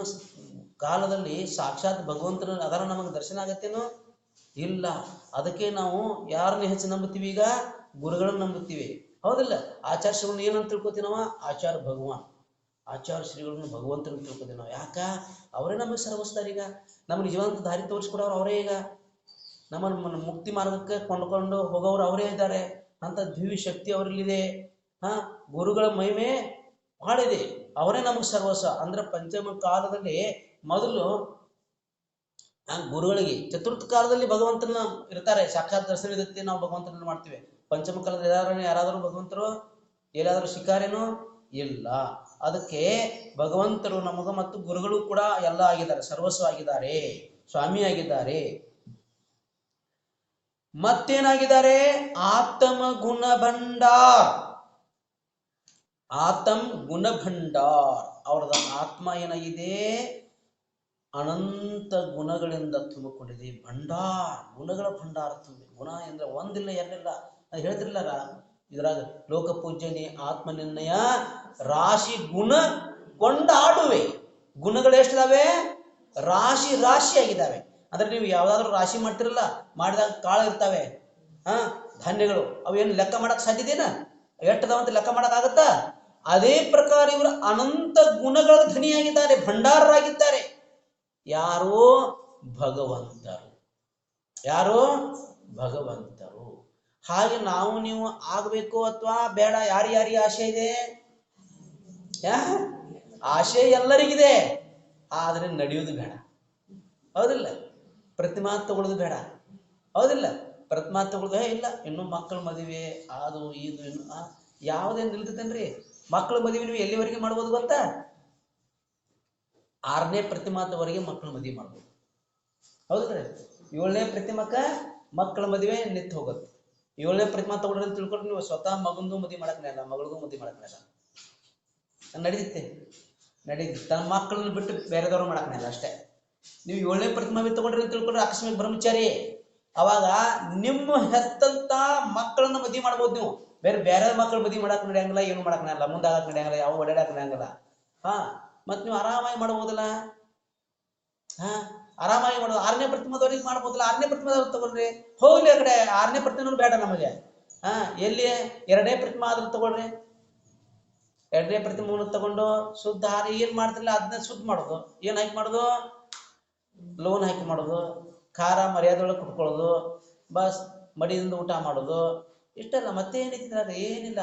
ಕಾಲದಲ್ಲಿ ಸಾಕ್ಷಾತ್ ಭಗವಂತನ ಅದರ ನಮಗೆ ದರ್ಶನ ಆಗತ್ತೇನೋ? ಇಲ್ಲ. ಅದಕ್ಕೆ ನಾವು ಯಾರನ್ನ ಹೆಚ್ಚು ನಂಬುತ್ತೀವಿ ಈಗ? ಗುರುಗಳನ್ನ ನಂಬುತ್ತೀವಿ. ಹೌದಿಲ್ಲ? ಆಚಾರ ಶ್ರೀಗಳನ್ನ ಏನಂತ ತಿಳ್ಕೊತೀವಿ ನಾವು? ಆಚಾರ್ಯ ಭಗವಾನ್. ಆಚಾರ ಶ್ರೀಗಳನ್ನ ಭಗವಂತನ ತಿಳ್ಕೊತೀವಿ ನಾವು. ಯಾಕ? ಅವರೇ ನಮಗೆ ಸರ್ವಸ್ತಾರೀಗ. ನಮ್ಗೆ ನಿಜವಂತ ದಾರಿ ತೋರಿಸ್ಕೊಡೋರು ಅವರೇ ಈಗ. ನಮ್ಮನ್ನು ಮುಕ್ತಿ ಮಾರ್ಗಕ್ಕೆ ಕೊಂಡ್ಕೊಂಡು ಹೋಗೋರು ಅವರೇ ಇದ್ದಾರೆ. ಅಂತ ದಿವ್ಯ ಶಕ್ತಿ ಅವರಲ್ಲಿದೆ. ಹಾ, ಗುರುಗಳ ಮಹಿಮೆ ಮಾಡಿದೆ. ಅವರೇ ನಮಗೆ ಸರ್ವಸ್ವ. ಅಂದ್ರೆ ಪಂಚಮ ಕಾಲದಲ್ಲಿ ಮೊದಲು ಗುರುಗಳಿಗೆ, ಚತುರ್ಥ ಕಾಲದಲ್ಲಿ ಭಗವಂತನ ಇರ್ತಾರೆ. ಸಾಕ್ಷಾತ್ ದರ್ಶನ ಇರುತ್ತೆ ನಾವು ಭಗವಂತನ ಮಾಡ್ತೀವಿ. ಪಂಚಮ ಕಾಲದಲ್ಲಿ ಯಾರು ಯಾರಾದರೂ ಭಗವಂತರು, ಎಲ್ಲಾದರೂ ಶಿಕಾರೇನು? ಇಲ್ಲ. ಅದಕ್ಕೆ ಭಗವಂತರು ನಮಗ ಮತ್ತು ಗುರುಗಳು ಕೂಡ ಎಲ್ಲ ಆಗಿದ್ದಾರೆ. ಸರ್ವಸ್ವ ಆಗಿದ್ದಾರೆ. ಸ್ವಾಮಿ ಆಗಿದ್ದಾರೆ. ಮತ್ತೇನಾಗಿದ್ದಾರೆ? ಆತಮ ಗುಣಭಂಡಾರ್ ಆತಮ್ ಗುಣಭಂಡಾರ್ ಅವರದ ಆತ್ಮ ಏನಾಗಿದೆ? ಅನಂತ ಗುಣಗಳಿಂದ ತುಂಬಿಕೊಂಡಿದೆ. ಭಂಡಾರ್. ಗುಣಗಳ ಭಂಡಾರ ತುಂಬಿ ಗುಣ ಎಂದ್ರೆ ಒಂದಿಲ್ಲ, ಎರಡಿಲ್ಲ. ನಾನು ಹೇಳ್ತಿರ್ಲಾರ ಇದ್ರಾಗ ಆತ್ಮ ನಿರ್ಣಯ ರಾಶಿ ಗುಣ ಕೊಂಡಾಡುವೆ. ಗುಣಗಳು ಎಷ್ಟಿದಾವೆ? ರಾಶಿ ರಾಶಿ ಆಗಿದ್ದಾವೆ ಅಂದ್ರೆ ನೀವು ಯಾವ್ದಾದ್ರು ರಾಶಿ ಮಾಡ್ತಿರಲ್ಲ, ಮಾಡಿದಾಗ ಕಾಳು ಇರ್ತಾವೆ. ಹಾ, ಧಾನ್ಯಗಳು, ಅವೇನು ಲೆಕ್ಕ ಮಾಡಕ್ ಸಾಧ್ಯದೇನ ಎಷ್ಟದವಂತ ಲೆಕ್ಕ ಮಾಡಕ್ ಆಗತ್ತಾ ಅದೇ ಪ್ರಕಾರ ಇವರು ಅನಂತ ಗುಣಗಳ ಧನಿಯಾಗಿದ್ದಾರೆ, ಭಂಡಾರರಾಗಿದ್ದಾರೆ. ಯಾರು ಭಗವಂತರು. ಯಾರೋ ಭಗವಂತರು. ಹಾಗೆ ನಾವು ನೀವು ಆಗಬೇಕು ಅಥವಾ ಬೇಡ, ಯಾರಿ ಯಾರಿಗೆ ಆಶೆ ಇದೆ? ಆಶೆ ಎಲ್ಲರಿಗಿದೆ. ಆದರೆ ನಡೆಯುವುದು ಬೇಡ. ಹೌದಿಲ್ಲ? ಪ್ರತಿಮಾ ತಗೊಳ್ಳೋದು ಬೇಡ. ಹೌದಿಲ್ಲ. ಪ್ರತಿಮಾ ತಗೊಳ್ಳೋದು ಇಲ್ಲ. ಇನ್ನು ಮಕ್ಕಳ ಮದುವೆ ಅದು ಇದು ಇನ್ನು ಆ, ಯಾವುದೇನು ನಿಲ್ತೈತೇನ್ರಿ ಮಕ್ಕಳ ಮದುವೆ ನೀವು ಎಲ್ಲಿವರೆಗೆ ಮಾಡ್ಬೋದು ಗೊತ್ತಾ? ಆರನೇ ಪ್ರತಿಮಾದವರೆಗೆ ಮಕ್ಕಳ ಮದುವೆ ಮಾಡ್ಬೋದು. ಹೌದ್ರಿ ಏಳನೇ ಪ್ರತಿಮಕ್ಕ ಮಕ್ಕಳ ಮದುವೆ ನಿಂತು ಹೋಗುತ್ತೆ. ಏಳನೇ ಪ್ರತಿಮಾ ತಗೊಂಡ್ರೆ ಅಂತ ತಿಳ್ಕೊಂಡು ನೀವು. ಸ್ವತಃ ಮಗಂದು ಮದುವೆ ಮಾಡಕ್ನಲ್ಲ ಮಗಳಿಗೂ ಮದುವೆ ಮಾಡಕ್ನಲ್ಲ ನಡೀತೆ ನಡೀತಿ ತನ್ನ ಮಕ್ಕಳನ್ನ ಬಿಟ್ಟು ಬೇರೆದವ್ರು ಮಾಡಕ್ನಲ್ಲ ಅಷ್ಟೇ. ನೀವು ಏಳನೇ ಪ್ರತಿಮಾವಿ ತಗೊಂಡ್ರಿ ಅಂತ ತಿಳ್ಕೊಂಡ್ರೆ ಆಕಸ್ಮಿಕ ಬ್ರಹ್ಮಚಾರಿ ಅವಾಗ ನಿಮ್ಮ ಹೆತ್ತಂತ ಮಕ್ಕಳನ್ನ ಮದಿ ಮಾಡ್ಬೋದು ನೀವು. ಬೇರೆ ಬೇರೆ ಮಕ್ಕಳು ಮದುವೆ ಮಾಡಕ್ ನಡೆಯಂಗಿಲ್ಲ, ಏನು ಮಾಡಕ್ ನಡೆಯಲ್ಲ ಮುಂದಾಗಕ್ ನಡೆಯಂಗಿಲ್ಲ, ಯಾವ ಓಡಾಡಕ್ ನಡೆಯಂಗಿಲ್ಲ. ಹಾ ಮತ್ ನೀವು ಆರಾಮಾಗಿ ಮಾಡ್ಬೋದಲ್ಲ? ಹಾ, ಆರಾಮಾಗಿ ಮಾಡೋದು ಆರನೇ ಪ್ರತಿಮಾದವ್ರಿಗೆ ಮಾಡ್ಬೋದಲ್ಲ? ಆರನೇ ಪ್ರತಿಮಾದವ್ರು ತಗೊಳ್ರಿ. ಹೋಗ್ಲಿ ಆ ಕಡೆ, ಆರನೇ ಪ್ರತಿಮಾ ಬೇಡ ನಮಗೆ. ಹಾ, ಎಲ್ಲಿ? ಎರಡನೇ ಪ್ರತಿಮಾ ಆದ್ರೂ ತಗೊಳ್ರಿ. ಎರಡನೇ ಪ್ರತಿಮೆಯನ್ನು ತಗೊಂಡು ಶುದ್ಧ ಆರ ಏನ್ ಮಾಡ್ತಿರಲ್ಲ ಅದನ್ನ ಶುದ್ಧ ಮಾಡೋದು. ಏನ್ ಹಾಕಿ ಮಾಡೋದು? ಲೋನ್ ಹಾಕಿ ಮಾಡೋದು, ಖಾರ ಮರ್ಯಾದೊಳಗೆ ಕುಟ್ಕೊಳ್ಳೋದು ಬಸ್ ಮಡಿಯಿಂದ ಊಟ ಮಾಡೋದು, ಇಷ್ಟಲ್ಲ ಮತ್ತೆ ಏನಿದ್ರಾಗ ಏನಿಲ್ಲ.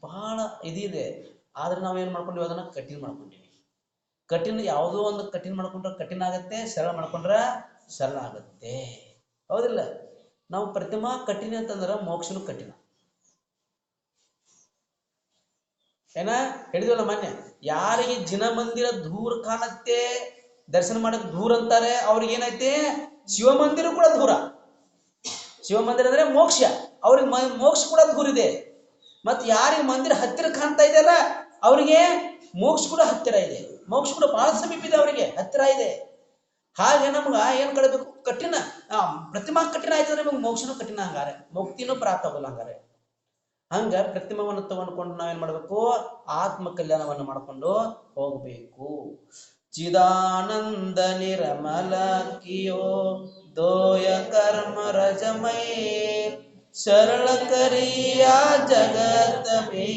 ಬಹಳ ಇದಿದೆ. ಆದ್ರೆ ನಾವೇನು ಮಾಡ್ಕೊಂಡಿವಿ, ಅದನ್ನ ಕಠಿಣ ಮಾಡ್ಕೊಂಡಿವಿ. ಕಠಿಣ ಯಾವುದೋ ಒಂದು ಕಠಿಣ ಮಾಡ್ಕೊಂಡ್ರೆ ಕಠಿಣ ಆಗತ್ತೆ, ಸರಳ ಮಾಡ್ಕೊಂಡ್ರೆ ಸರಳ ಆಗತ್ತೆ. ಹೌದಿಲ್ಲ? ನಾವು ಪ್ರತಿಮಾ ಕಠಿಣ ಅಂತಂದ್ರೆ ಮೋಕ್ಷನು ಕಠಿಣ. ಏನ? ಹೇಳಿದ್ವಲ್ಲ ಮಾನ್ಯ, ಯಾರಿಗೆ ಜಿನ ಮಂದಿರ ದೂರ ಕಾಣತ್ತೆ ದರ್ಶನ ಮಾಡೋದು ದೂರ ಅಂತಾರೆ, ಅವ್ರಿಗೆ ಏನೈತೆ ಶಿವಮಂದಿರ ಕೂಡ ದೂರ. ಶಿವಮಂದಿರ ಅಂದ್ರೆ ಮೋಕ್ಷ. ಅವ್ರಿಗೆ ಮೋಕ್ಷ ಕೂಡ ದೂರ ಇದೆ. ಮತ್ತೆ ಯಾರಿಗೆ ಮಂದಿರ ಹತ್ತಿರ ಕಾಣ್ತಾ ಇದೆಯಲ್ಲ ಅವರಿಗೆ ಮೋಕ್ಷ ಕೂಡ ಹತ್ತಿರ ಇದೆ. ಮೋಕ್ಷ ಕೂಡ ಬಹಳ ಸಮೀಪ ಇದೆ ಅವರಿಗೆ, ಹತ್ತಿರ ಇದೆ. ಹಾಗೆ ನಮ್ಗೆ ಏನ್ ಕಳಬೇಕು? ಕಠಿಣ ಪ್ರತಿಮಾ ಕಠಿಣ ಆಯ್ತಂದ್ರೆ ನಮಗೆ ಮೋಕ್ಷನೂ ಕಠಿಣ ಹಂಗಾರೆ. ಮುಕ್ತಿನೂ ಪ್ರಾಪ್ತ ಆಗೋಲ್ಲ ಹಂಗಾರೆ. ಹಂಗ ಪ್ರತಿಮವನ್ನು ತಗೊಂಡ್ಕೊಂಡು ನಾವೇನ್ ಮಾಡ್ಬೇಕು? ಆತ್ಮ ಕಲ್ಯಾಣವನ್ನು ಮಾಡ್ಕೊಂಡು ಹೋಗ್ಬೇಕು. ಚಿದಾನಂದ ನಿರಮಲ ಕಿಯೋ ದೋಯ ಕರ್ಮ ರಜಮೈ ಸರಳ ಕರಿಯ ಜಗತ್ ಮೇ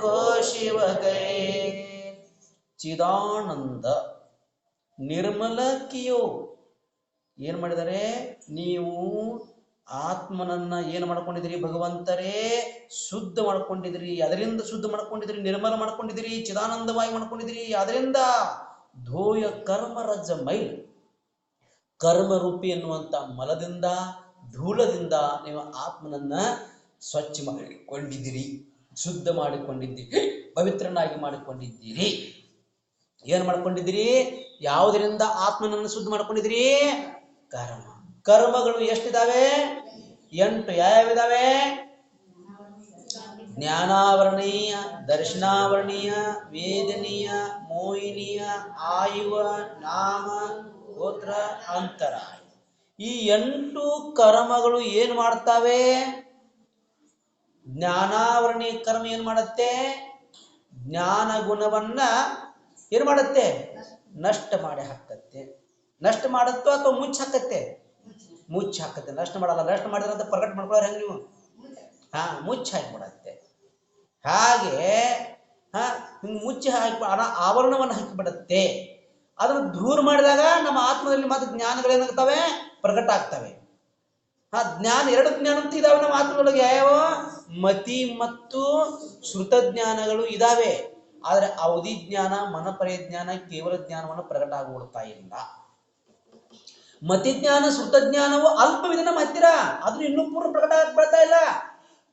ಕೋ ಶಿವ ಕೈ ಚಿದಾನಂದ ನಿರ್ಮಲ ಕಿಯೋ ಏನ್ ಮಾಡಿದರೆ, ನೀವು ಆತ್ಮನನ್ನ ಏನು ಮಾಡ್ಕೊಂಡಿದಿರಿ ಭಗವಂತರೇ ಶುದ್ಧ ಮಾಡ್ಕೊಂಡಿದಿರಿ ಅದರಿಂದ ಶುದ್ಧ ಮಾಡ್ಕೊಂಡಿದ್ರಿ ನಿರ್ಮಲ ಮಾಡ್ಕೊಂಡಿದ್ರಿ ಚಿದಾನಂದವಾಗಿ ಮಾಡ್ಕೊಂಡಿದಿರಿ ಅದರಿಂದ ಧೋಯ ಕರ್ಮರಜ ಮೈಲ್. ಕರ್ಮರೂಪಿ ಎನ್ನುವಂತ ಮಲದಿಂದ, ಧೂಳದಿಂದ ನೀವು ಆತ್ಮನನ್ನ ಸ್ವಚ್ಛ ಮಾಡಿಕೊಂಡಿದ್ದೀರಿ. ಶುದ್ಧ ಮಾಡಿಕೊಂಡಿದ್ದೀರಿ. ಪವಿತ್ರನಾಗಿ ಮಾಡಿಕೊಂಡಿದ್ದೀರಿ. ಏನ್ ಮಾಡ್ಕೊಂಡಿದ್ದೀರಿ? ಯಾವುದರಿಂದ ಆತ್ಮನನ್ನು ಶುದ್ಧ ಮಾಡ್ಕೊಂಡಿದ್ದೀರಿ? ಕರ್ಮ. ಕರ್ಮಗಳು ಎಷ್ಟಿದಾವೆ? ಎಂಟು ಯಾವ್ಯಾವಿದಾವೆ? ಜ್ಞಾನಾವರಣೀಯ, ದರ್ಶನಾವರಣೀಯ, ವೇದನೀಯ, ಮೋಹಿನೀಯ, ಆಯುವ, ನಾಮ, ಗೋತ್ರ, ಅಂತರ. ಈ ಎಂಟು ಕರ್ಮಗಳು ಏನ್ ಮಾಡ್ತಾವೆ? ಜ್ಞಾನಾವರಣೀಯ ಕರ್ಮ ಏನ್ ಮಾಡತ್ತೆ? ಜ್ಞಾನ ಗುಣವನ್ನ ಏನ್ ಮಾಡತ್ತೆ? ನಷ್ಟ ಮಾಡಿ ಹಾಕತ್ತೆ. ನಷ್ಟ ಮಾಡತ್ತೋ ಅಥವಾ ಮುಚ್ಚ ಹಾಕತ್ತೆ ಮುಚ್ಚ ಹಾಕತ್ತೆ. ನಷ್ಟ ಮಾಡಲ್ಲ. ನಷ್ಟ ಮಾಡಿದ್ರೆ ಅಂತ ಪ್ರಕಟ ಮಾಡ್ಕೊಳ್ಳೋರು ಹೆಂಗ್ ನೀವು ಹಾ, ಮುಚ್ಚ ಹಾಕಿಬಿಡತ್ತೆ. ಹಾಗೆ, ಹಾ, ಹಿಂಗ್ ಮುಚ್ಚಿ ಹಾಕಿ ಆವರಣವನ್ನು ಹಾಕಿಬಿಡತ್ತೆ. ಅದನ್ನು ದೂರ ಮಾಡಿದಾಗ ನಮ್ಮ ಆತ್ಮದಲ್ಲಿ ಮತ್ತೆ ಜ್ಞಾನಗಳೇನಾಗ್ತವೆ ಪ್ರಕಟ ಆಗ್ತವೆ. ಹಾ, ಜ್ಞಾನ ಎರಡು ಜ್ಞಾನ ಅಂತ ಇದಾವೆ ನಮ್ಮ ಆತ್ಮದೊಳಗೆ. ಯಾವ ಮತಿ ಮತ್ತು ಶ್ರುತ ಜ್ಞಾನಗಳು ಇದಾವೆ. ಆದರೆ ಅವಧಿ ಜ್ಞಾನ, ಮನಪರಿಯ ಜ್ಞಾನ ಕೇವಲ ಜ್ಞಾನವನ್ನು ಪ್ರಕಟ ಆಗಿಬಿಡ್ತಾ ಇಲ್ಲ. ಮತಿ ಶ್ರುತಜ್ಞಾನವು ಶ್ರುತ ಜ್ಞಾನವು ಅಲ್ಪವಿದೆ ನಮ್ಮ ಹತ್ತಿರ ಅದನ್ನ ಇನ್ನೂ ಪೂರ್ಣ ಪ್ರಕಟ ಆಗ್ಬಿಡ್ತಾ ಇಲ್ಲ.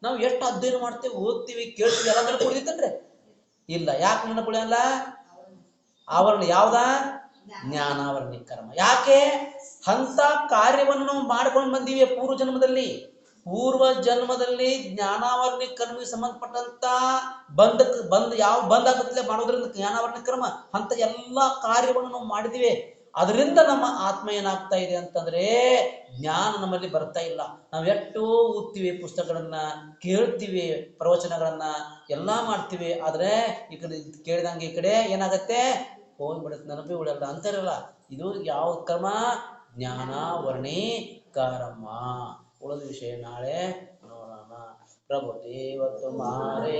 ನಾವು ಎಷ್ಟು ಅಧ್ಯಯನ ಮಾಡ್ತೇವೆ, ಓದ್ತೀವಿ, ಕೇಳ್ತೀವಿ, ಎಲ್ಲ ನೆನಪು ಉಳಿದಿತ್ತನ್ರಿ ಇಲ್ಲ. ಯಾಕೆ ನೆನಪು ಅಲ್ಲ? ಆವರಣ ಯಾವ್ದ? ಜ್ಞಾನಾವರಣಿ ಕರ್ಮ. ಯಾಕೆ? ಅಂತ ಕಾರ್ಯವನ್ನು ನಾವು ಮಾಡ್ಕೊಂಡು ಬಂದೀವಿ ಪೂರ್ವ ಜನ್ಮದಲ್ಲಿ. ಪೂರ್ವ ಜನ್ಮದಲ್ಲಿ ಜ್ಞಾನಾವರಣಿ ಕರ್ಮಿಗೆ ಸಂಬಂಧಪಟ್ಟಂತ ಬಂದ ಬಂದ್ ಯಾವ ಬಂದ್ ಆಗುತ್ತಲೇ ಮಾಡೋದ್ರಿಂದ ಜ್ಞಾನಾವರಣಿ ಕರ್ಮ. ಅಂತ ಎಲ್ಲಾ ಕಾರ್ಯವನ್ನು ನಾವು ಮಾಡಿದಿವಿ. ಅದರಿಂದ ನಮ್ಮ ಆತ್ಮ ಏನಾಗ್ತಾ ಇದೆ ಅಂತಂದ್ರೆ ಜ್ಞಾನ ನಮ್ಮಲ್ಲಿ ಬರ್ತಾ ಇಲ್ಲ. ನಾವು ಎಷ್ಟು ಓದ್ತೀವಿ ಪುಸ್ತಕಗಳನ್ನ, ಕೇಳ್ತೀವಿ ಪ್ರವಚನಗಳನ್ನ, ಎಲ್ಲಾ ಮಾಡ್ತೀವಿ, ಆದ್ರೆ ಈ ಕಡೆ ಕೇಳಿದಂಗೆ ಈ ಕಡೆ ಏನಾಗತ್ತೆ? ಹೋಗ್ಬಿಡುತ್ತೆ ನೆನಪಿ ಉಳಿಯಲ್ಲ ಅಂತಾರಲ್ಲ, ಇದು ಯಾವ ಕ್ರಮ? ಜ್ಞಾನಾವರಣಿ ಕಾರಮ್ಮ ಉಳಿದ ವಿಷಯ ನಾಳೆ ನೋಡೋಣ. ಪ್ರಭು ದೇವತ್ತು ಮಾರೇ